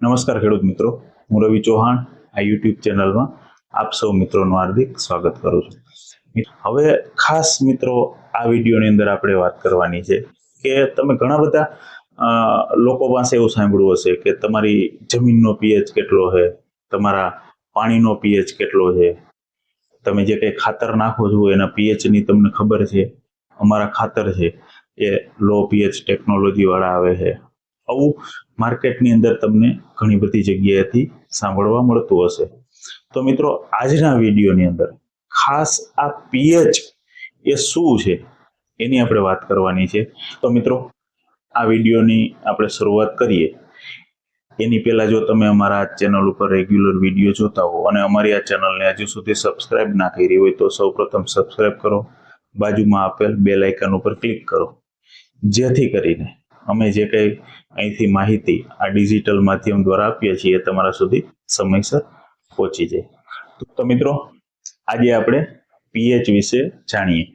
નમસ્કાર ખેડૂત મિત્રો, હું રવિ ચૌહાણ, આ યુટ્યુબ ચેનલમાં આપ સૌ મિત્રોનું હાર્દિક સ્વાગત કરું છું. હવે ખાસ મિત્રો, આ વિડીયોની અંદર આપણે વાત કરવાની છે કે તમે ઘણા બધા લોકો પાસે એવું સાંભળ્યું હશે કે તમારી જમીનનો પીએચ કેટલો છે, તમારા પાણીનો પીએચ કેટલો છે, તમે જે કંઈ ખાતર નાખો છો એના પીએચની તમને ખબર છે, અમારા ખાતર છે એ લો પીએચ ટેકનોલોજીવાળા આવે છે. આવું માર્કેટની અંદર તમને ઘણી બધી જગ્યાએથી સાંભળવા મળતું હશે. તો મિત્રો, આજના વિડીયોની અંદર ખાસ આ પીએચ એ શું છે એની આપણે વાત કરવાની છે. તો મિત્રો, આ વિડીયોની આપણે શરૂઆત કરીએ. એની પહેલાં જો તમે અમારા ચેનલ ઉપર રેગ્યુલર વીડિયો જોતા હો અને અમારી આ ચેનલને હજુ સુધી સબસ્ક્રાઇબ ના કરી હોય તો સૌપ્રથમ સબસ્ક્રાઇબ કરો. બાજુમાં આપેલ બે લાઇકન ઉપર ક્લિક કરો. જેથી કરીને અમે જે કંઈ અહીંથી માહિતી આ ડિજિટલ માધ્યમ દ્વારા આપીએ છીએ તમારા સુધી સમયસર પહોંચી જાય. તો મિત્રો, આજે આપણે પીએચ વિશે જાણીએ.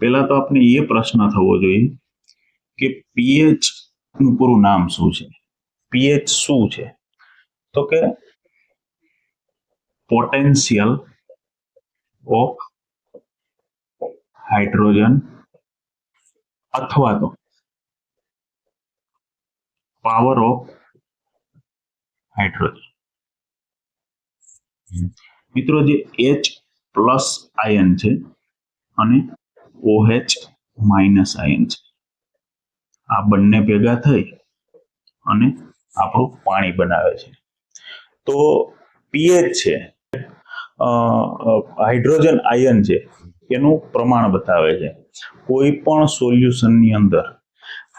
પહેલા તો આપણે એ પ્રશ્ન થવો જોઈએ કે પીએચનું પૂરું નામ શું છે? પીએચ શું છે? તો કે પોટેન્શિયલ ઓફ હાઇડ્રોજન અથવા તો પાવર ઓફ હાઇડ્રોજન મિત્રો, જે એચ પ્લસ આયન છે અને ઓએચ માઇનસ આયન છે. આ બંને ભેગા થઈ અને આપણું પાણી બનાવે છે. તો પીએચ છે હાઇડ્રોજન આયન છે, એનું પ્રમાણ બતાવે છે. કોઈ પણ સોલ્યુશનની અંદર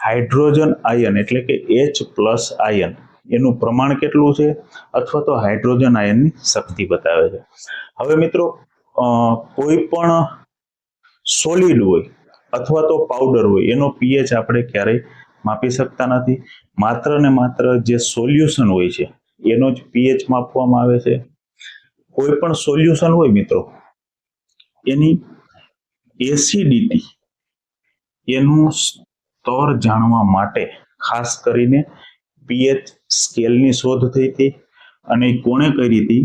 હાઇડ્રોજન આયન એટલે કે એચ પ્લસ આયન એનું પ્રમાણ કેટલું છે? અથવા તો હાઇડ્રોજન આયનની શક્તિ બતાવે છે. હવે મિત્રો કોઈ પણ સોલિડ હોય અથવા તો પાવડર હોય, એનો પીએચ આપણે ક્યારેય માપી શકતા નથી. માત્ર ને માત્ર જે સોલ્યુશન હોય છે, એનો જ પીએચ માપવામાં આવે છે. કોઈ પણ સોલ્યુશન હોય મિત્રો, એની એસિડિટી એનું સ્તર જાણવા માટે, ખાસ કરીને પીએચ સ્કેલની શોધ થઈ હતી અને કોણે કરી હતી?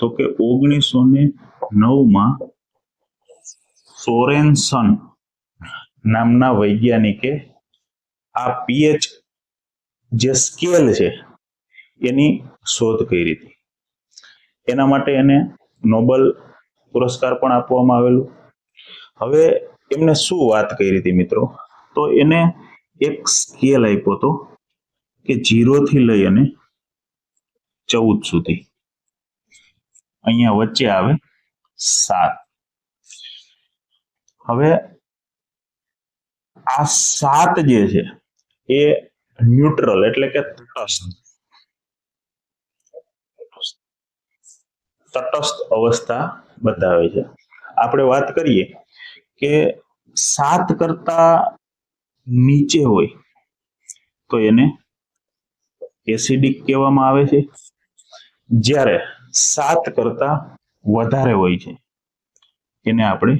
તો કે ઓગણીસો ને નવમાં સોરેનસન નામના વૈજ્ઞાનિકે આ પીએચ જે સ્કેલ છે, એની શોધ કરી હતી. એના માટે એને નોબલ પુરસ્કાર પણ આપવામાં આવેલું. હવે એમને શું વાત કરી હતી મિત્રો? તો એને એક સ્કેલ આપ્યો હતો કે થી લઈ અને ચૌદ સુધી. અહીંયા વચ્ચે આવે સાત. હવે આ સાત જે છે એ ન્યુટ્રલ એટલે કે તટસ્થ. તટસ્થ અવસ્થા બતાવે છે. આપણે વાત કરીએ કે સાત કરતા નીચે હોય, તો એને એસિડિક કહેવામાં આવે છે. જ્યારે સાત કરતા વધારે હોય છે, એને આપણે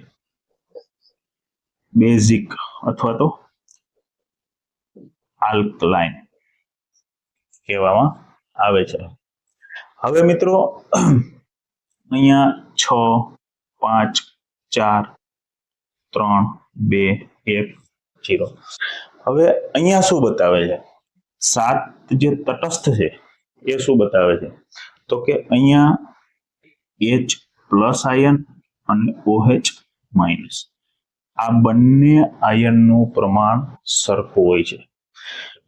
બેઝિક અથવા તો આલ્કલાઇન કહેવામાં આવે છે. હવે મિત્રો, અહીંયા છ, પાંચ, ચાર, ત્રણ, બે, એક જીરો હવે અહીંયા શું બતાવે છે? સાત જે તટસ્થ છે, એ શું બતાવે છે? તો કે અહીંયા એચ પ્લસ આયન અને ઓએચ માઇનસ આ બંને આયનનું પ્રમાણ સરખું હોય છે.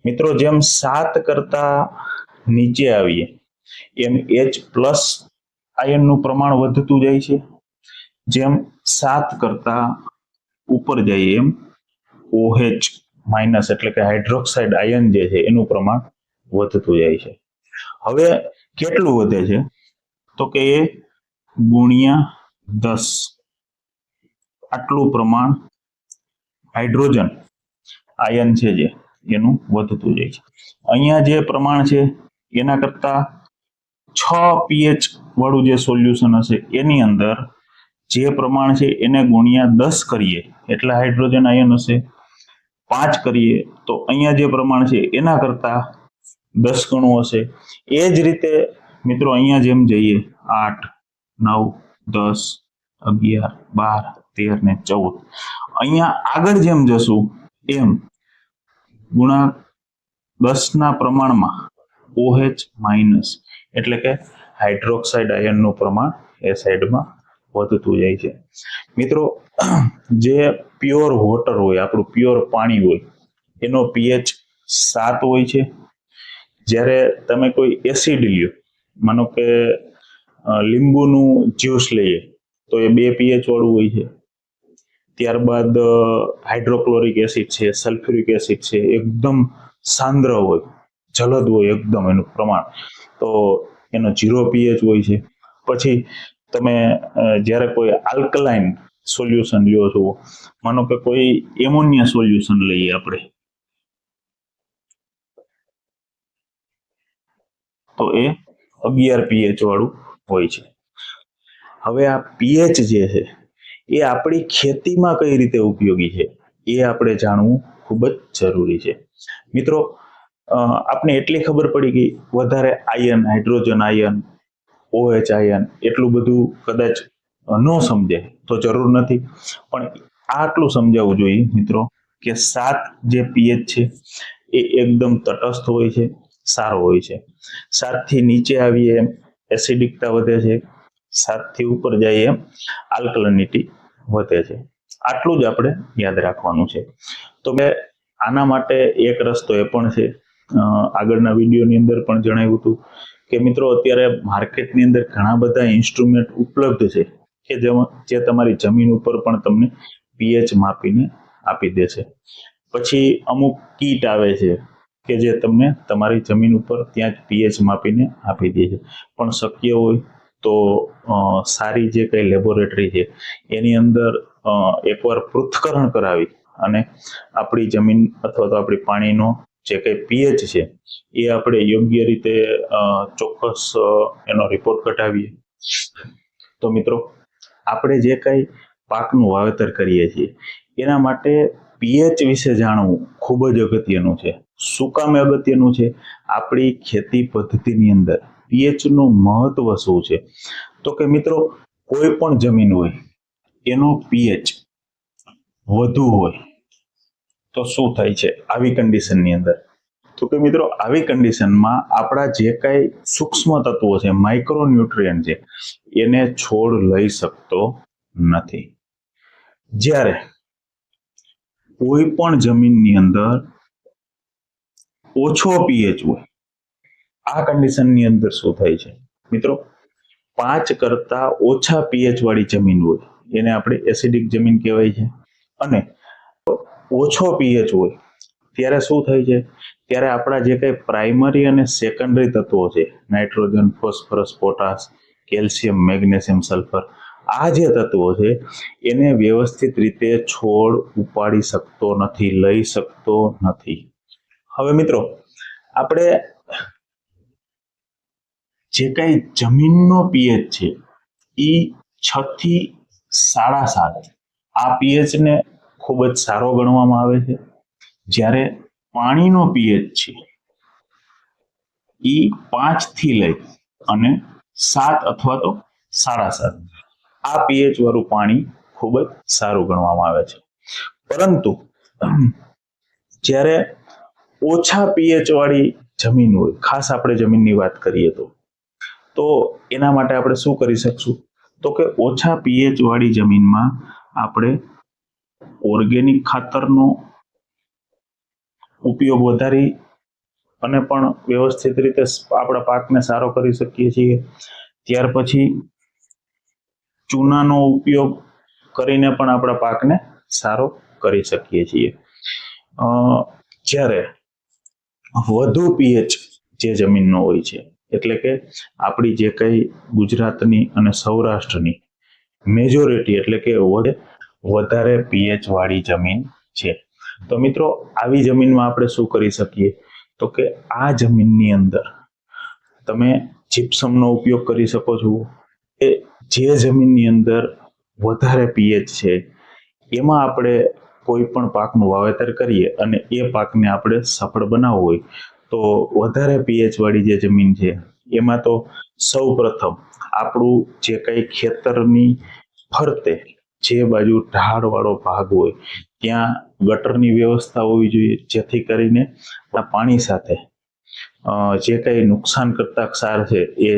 મિત્રો, જેમ સાત કરતા નીચે આવીએ, એમ એચ પ્લસ આયનનું પ્રમાણ વધતું જાય છે. જેમ સાત કરતા ઉપર જઈએ એમ ઓએચ માઇનસ એટલે કે હાઇડ્રોક્સાઇડ આયન જે છે, એનું પ્રમાણ વધતું જાય છે. હવે કેટલું વધે છે? તો કે એ ગુણ્યા દસ. આટલું પ્રમાણ હાઇડ્રોજન આયન છે જે, એનું વધતું જાય છે. અહીંયા જે પ્રમાણ છે, એના કરતા છ પીએચ વાળું જે સોલ્યુશન હશે, એની અંદર જે પ્રમાણ છે, એને ગુણ્યા દસ કરીએ, એટલે હાઇડ્રોજન આયન હશે. પાંચ કરીએ, તો અહીંયા જે પ્રમાણ છે, એના કરતા દસ ગણું હશે. એ જ રીતે મિત્રો અહીંયા જેમ જઈએ, આઠ, નવ, દસ, અગિયાર, બાર, તેર ને ચૌદ. અહીંયા આગળ જેમ જશું, એમ ગુણા દસના પ્રમાણમાં ઓએચ માઇનસ, એટલે કે હાઇડ્રોક્સાઇડ આયનનું પ્રમાણ એ સાઈડમાં વધતું જાય છે. મિત્રો, જે પ્યોર વોટર હોય, આપણું પ્યોર પાણી હોય, એનો પીએચ સાત હોય છે. જ્યારે તમે કોઈ એસિડ લ્યો, માનો કે લીંબુનું જ્યુસ લઈએ, તો એ બે પીએચ વાળું હોય છે. ત્યારબાદ હાઇડ્રોક્લોરિક એસિડ છે, સલ્ફ્યુરિક એસિડ છે, એકદમ સાંદ્ર હોય, જલદ હોય એકદમ એનું પ્રમાણ, તો એનો ઝીરો પીએચ હોય છે. પછી તમે જ્યારે કોઈ આલ્કલાઇન સોલ્યુશન લ્યો છો. માનો કે કોઈ એમોનિયા સોલ્યુશન લઈએ આપણે. તો એ અગિયાર પીએચ વાળું હોય છે. હવે આ પીએચ જે છે, એ આપણી ખેતીમાં કઈ રીતે ઉપયોગી છે, એ આપણે જાણવું ખૂબ જ જરૂરી છે. મિત્રો આપણે એટલી ખબર પડી ગઈ વધારે ion hydrogen ion OH ion એટલું બધું કદાચ ન સમજે તો જરૂર નથી. પણ આટલું સમજાવવું જોઈએ મિત્રો કે સાત જે પીએચ છે એ એકદમ તટસ્થ હોય છે, સારો હોય છે. સાતથી નીચે આવીએ એસિડિકતા વધે છે. સાતથી ઉપર જઈએ આલ્કલનિટી વધે છે. આટલું જ આપણે યાદ રાખવાનું છે. તો મેં આના માટે એક રસ્તો એ પણ છે. આગળના વિડીયોની અંદર પણ જણાવ્યું હતું કે મિત્રો અત્યારે માર્કેટની અંદર ઘણા બધા ઇન્સ્ટ્રુમેન્ટ ઉપલબ્ધ છે. કે જે તમારી જમીન ઉપર પણ તમને પીએચ માપીને આપી દે છે. પછી અમુક કીટ આવે છે કે જે તમને તમારી જમીન ઉપર ત્યાં જ પીએચ માપીને આપી દે છે. પણ શક્ય હોય તો સારી જે કંઈ લેબોરેટરી છે, એની અંદર એકવાર પૃથ્થકરણ કરાવી અને આપણી જમીન અથવા તો આપણી પાણીનો જે કંઈ પીએચ છે, એ આપણે યોગ્ય રીતે ચોક્કસ એનો રિપોર્ટ કઢાવીએ. તો મિત્રો આપણે જે કંઈ પાકનું વાવેતર કરીએ છીએ, એના માટે પીએચ વિશે જાણવું ખૂબ જ અગત્યનું છે. શું કામ અગત્યનું છે? આપણી ખેતી પદ્ધતિની અંદર પીએચનું મહત્વ શું છે? તો કે મિત્રો, કોઈ પણ જમીન હોય, એનો પીએચ વધુ હોય, તો શું થાય છે? આવી કન્ડિશનની અંદર. તો કે મિત્રો, આવી કન્ડિશનમાં આપણા જે કાંઈ સૂક્ષ્મ તત્વો છે માઇક્રોન્યુટ્રિયન છે, એને છોડ લઈ શકતો નથી. જ્યારે કોઈ પણ જમીનની અંદર ઓછો પીએચ હોય, આ કન્ડિશનની અંદર શું થાય છે? મિત્રો, પાંચ કરતા ઓછા પીએચ વાળી જમીન હોય, એને આપણે એસિડિક જમીન કહેવાય છે. અને ઓછો પીએચ હોય, ત્યારે શું થાય છે? ત્યારે આપણા જે કંઈ પ્રાઇમરી અને સેકન્ડરી તત્વો છે nitrogen phosphorus potash calcium magnesium sulphur આ જે તત્વો છે, એને વ્યવસ્થિત રીતે છોડ ઉપાડી શકતો નથી, લઈ શકતો નથી. હવે મિત્રો, આપણે જે કઈ જમીનનો પીએચ છે, એ છ થી સાડા સાત. આ પીએચને ખૂબ જ સારો ગણવામાં આવે છે. જ્યારે પાણીનો પીએચ છે. એ પાંચથી લઈ અને સાત અથવા તો સાડા સાત. આ પીએચ વાળું પાણી ખૂબ જ સારું ગણવામાં આવે છે. પરંતુ જ્યારે ઓછા પીએચ વાળી જમીન હોય, ખાસ આપણે જમીનની વાત કરીએ તો તો એના માટે આપણે શું કરી શકશું? તો કે ઓછા પીએચ વાળી જમીનમાં આપણે ઓર્ગેનિક ખાતરનો ઉપયોગ વધારી અને પણ વ્યવસ્થિત રીતે આપણા પાકને સારો કરી શકીએ છીએ. ત્યાર પછી ચૂનાનો ઉપયોગ કરીને પણ આપણા પાકને સારો કરી શકીએ છીએ. જ્યારે વધુ પીએચ જે જમીનનો હોય છે, એટલે કે આપણી જે કંઈ ગુજરાતની અને સૌરાષ્ટ્રની મેજોરિટી એટલે કે વધે- વધારે પીએચ વાળી જમીન તો મિત્રો, આવી જમીનમાં આપણે શું કરી શકીએ? તો કે આ જમીનની અંદર તમે જીપ્સમનો ઉપયોગ કરી શકો છો. એ જે જમીનની અંદર વધારે પીએચ છે, એમાં આપણે કોઈ પણ પાકનું વાવેતર કરીએ અને એ પાકને આપણે સફળ બનાવવો હોય, તો વધારે પીએચ વાળી જે જમીન છે, એમાં તો સૌ પ્રથમ આપણું જે કંઈ ખેતરની ફરતે જે બાજુ ઢાળવાળો ભાગ હોય, ત્યાં ગટરની વ્યવસ્થા હોવી જોઈએ, જેથી કરીને પાણી સાથે જે કંઈ નુકસાન કરતા ક્ષાર છે, એ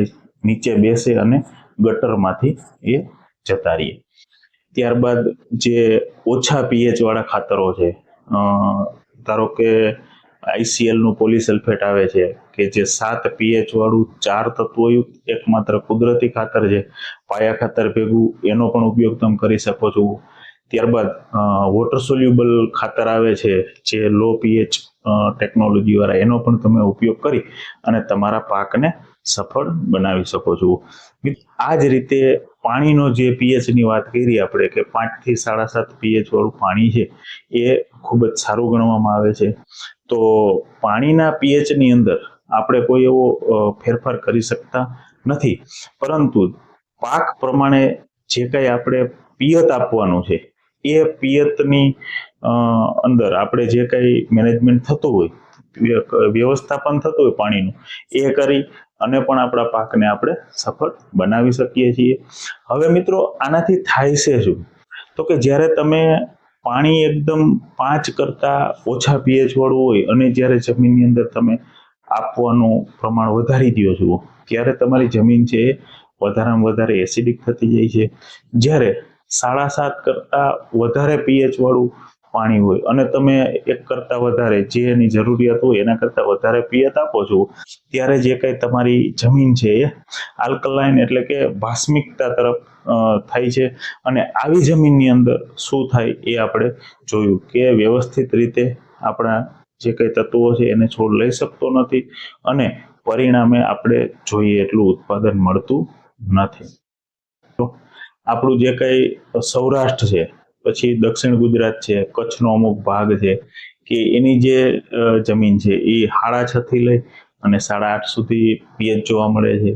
નીચે બેસે અને ગટરમાંથી એ જતા રહીએ ત્યારબાદ જે ઓછા પીએચ વાળા ખાતરો છે ધારો કે આઈસીએલનું પોલીસલ્ફેટ આવે છે કે જે સાત પીએચ વાળું ચાર તત્વોયુક્ત એકમાત્ર કુદરતી ખાતર છે, પાયા ખાતર ભેગું એનો પણ ઉપયોગ તમે કરી શકો છો. ત્યારબાદ વોટર સોલ્યુબલ ખાતર આવે છે જે લો પીએચ ટેકનોલોજી વાળા એનો પણ તમે ઉપયોગ કરી અને તમારા પાકને સફળ બનાવી શકો છો. આ જ રીતે પાણીનો જે પીએચની વાત કરી આપણે કે પાંચથી સાડા સાત પીએચ વાળું પાણી છે, એ ખૂબ જ સારું ગણવામાં આવે છે. તો પાણીના પીએચની અંદર આપણે કોઈ એવો ફેરફાર કરી શકતા નથી. પરંતુ પાક પ્રમાણે જે કંઈ આપણે પિયત આપવાનું છે, એ પિયતની અંદર આપણે જે કંઈ મેનેજમેન્ટ થતું હોય વ્યવસ્થાપન થતું હોય પાણીનું, એ કરી અને પણ આપણા પાકને આપણે સફળ બનાવી શકીએ છીએ. હવે મિત્રો, આનાથી થાય છે શું? તો કે જ્યારે તમે પાણી એકદમ પાંચ કરતા ઓછા પીએચ વાળું હોય અને જ્યારે જમીનની અંદર તમે આપવાનું પ્રમાણ વધારી દો છો, ત્યારે તમારી જમીન છે વધારેમાં વધારે એસિડિક થતી જાય છે. જ્યારે સાડા સાત કરતા વધારે પીએચ વાળું પાણી હોય અને તમે એક કરતા વધારે જે એની જરૂરિયાત હોય એના કરતા વધારે પિયત આપો છો, ત્યારે જે કંઈ તમારી જમીન છે એ આલ્કલાઇન એટલે કે ભાસ્મિકતા તરફ થાય છે. અને આવી જમીનની અંદર શું થાય એ આપણે જોયું કે વ્યવસ્થિત રીતે આપણા જે કંઈ તત્વો છે એને છોડ લઈ શકતો નથી અને પરિણામે આપણે જોઈએ એટલું ઉત્પાદન મળતું નથી. તો આપણું જે કંઈ સૌરાષ્ટ્ર છે, પછી દક્ષિણ ગુજરાત છે, કચ્છનો અમુક ભાગ છે, કે એની જે જમીન છે એ સાડા છથી લઈ અને સાડા આઠ સુધી પીએચ જોવા મળે છે.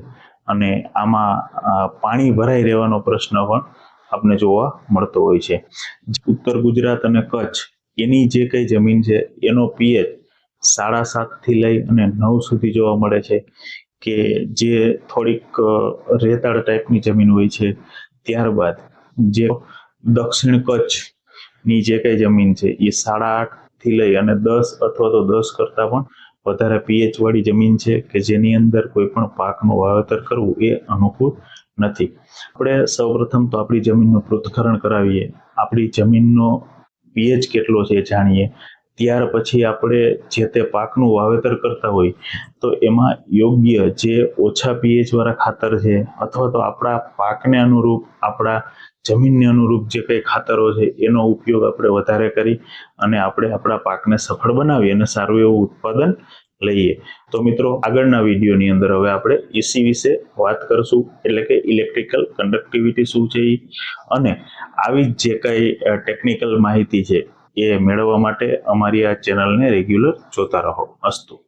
અને આમાં પાણી ભરાઈ રહેવાનો પ્રશ્ન પણ આપણે જોવા મળતો હોય છે. ઉત્તર ગુજરાત અને કચ્છ, એની જે કંઈ જમીન છે, એનો પીએચ સાડા સાતથી લઈ અને નવ સુધી જોવા મળે છે કે જે થોડીક રેતાળ ટાઈપની જમીન હોય છે. ત્યારબાદ જે દક્ષિણ કચ્છની જે કઈ જમીન છે, એ સાડા આઠથી લઈ અને દસ અથવા તો દસ કરતા પણ વધારે પીએચ વાળી જમીન છે કે જેની અંદર કોઈ પણ પાકનું વાવેતર કરવું એ અનુકૂળ નથી. આપણે સૌપ્રથમ તો આપણી જમીનનું પૃથ્થકરણ કરાવીએ. આપણી જમીનનો પીએચ કેટલો છે જાણીએ. ત્યાર પછી આપણે જે તે પાકનું વાવેતર કરતા હોય, તો એમાં યોગ્ય જે ઓછા પીએચવાળા ખાતર છે અથવા તો આપણા પાકને અનુરૂપ, આપણા જમીનને અનુરૂપ જે કંઈ ખાતરો છે, એનો ઉપયોગ આપણે વધારે કરી અને આપણે આપણા પાકને સફળ બનાવીએ અને સારું એવું ઉત્પાદન લઈએ. તો મિત્રો, આગળના વિડીયોની અંદર હવે આપણે એસી વિશે વાત કરશું, એટલે કે ઇલેક્ટ્રિકલ કન્ડક્ટિવિટી શું છે અને આવી જે કંઈ ટેકનિકલ માહિતી છે એ મેળવવા માટે અમારી આ ચેનલને રેગ્યુલર જોતા રહો. અસ્તુ.